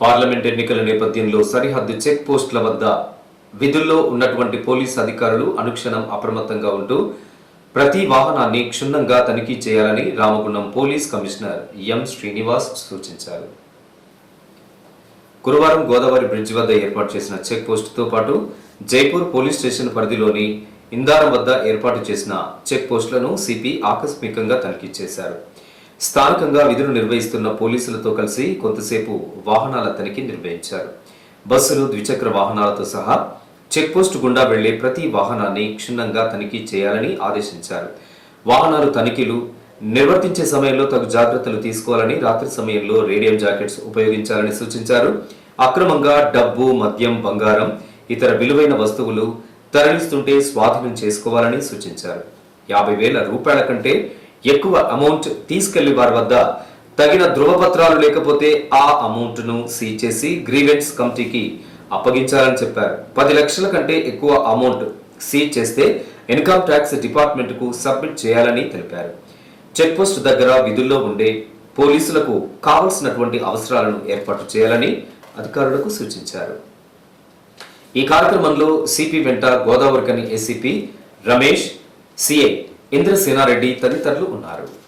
Parliament ఎన్నికల నేపథ్యంలో సరిహద్దు చెక్ పోస్టుల వద్ద విధుల్లో ఉన్నటువంటి పోలీస్ అధికారులు అనుక్షణం అప్రమత్తంగా ఉంటూ ప్రతి వాహనాన్ని క్షుణ్ణంగా తనిఖీ చేయాలని Ramagundam police commissioner M Srinivas సూచించారు. గురువారం గోదావరి బ్రిడ్జ్ వద్ద ఏర్పాటు చేసిన చెక్ పోస్టుతో పాటు జైపూర్ పోలీస్ స్టేషన్ పరిధిలోని ఇందారం వద్ద ఏర్పాటు చేసిన చెక్ పోస్టులను సిపి ఆకస్మికంగా తనిఖీ చేశారు. స్థానికంగా విధులు నిర్వహిస్తున్న పోలీసులతో కలిసి కొంతసేపు వాహనాల తనిఖీ నిర్వహించారు. బస్సులు ద్విచక్ర వాహనాలతో సహా చెక్పోస్ట్ గుండా వెళ్ళే ప్రతి వాహనాన్ని క్షుణ్ణంగా తనిఖీ చేయాలని ఆదేశించారు. వాహనాలు తనిఖీలు నిర్వర్తించే సమయంలో తగు జాగ్రత్తలు తీసుకోవాలని రాత్రి సమయంలో రేడియం జాకెట్స్ ఉపయోగించాలని సూచించారు. అక్రమంగా డబ్బు మద్యం బంగారం ఇతర విలువైన వస్తువులు తరలిస్తుంటే స్వాధీనం చేసుకోవాలని సూచించారు. యాభై వేల రూపాయల కంటే ఎక్కువ అమౌంట్ తీసుకెళ్ళి వారి వద్ద తగిన ధృవపత్రాలు లేకపోతే ఆ అమౌంట్ను సీజ్ చేసి గ్రీవెన్స్ కమిటీకి అప్పగించాలని చెప్పారు. పది లక్షల కంటే ఎక్కువ అమౌంట్ సీజ్ చేస్తే ఇన్కమ్ ట్యాక్స్ డిపార్ట్మెంట్కు సబ్మిట్ చేయాలని తెలిపారు. చెక్ పోస్ట్ దగ్గర విధుల్లో ఉండే పోలీసులకు కావలసినటువంటి అవసరాలను ఏర్పాటు చేయాలని అధికారులకు సూచించారు. ఈ కార్యక్రమంలో సిపి వెంట గోదావరికని ఏసీపీ రమేష్ సిఐ ఇంద్రసేనారెడ్డి తదితరులు ఉన్నారు.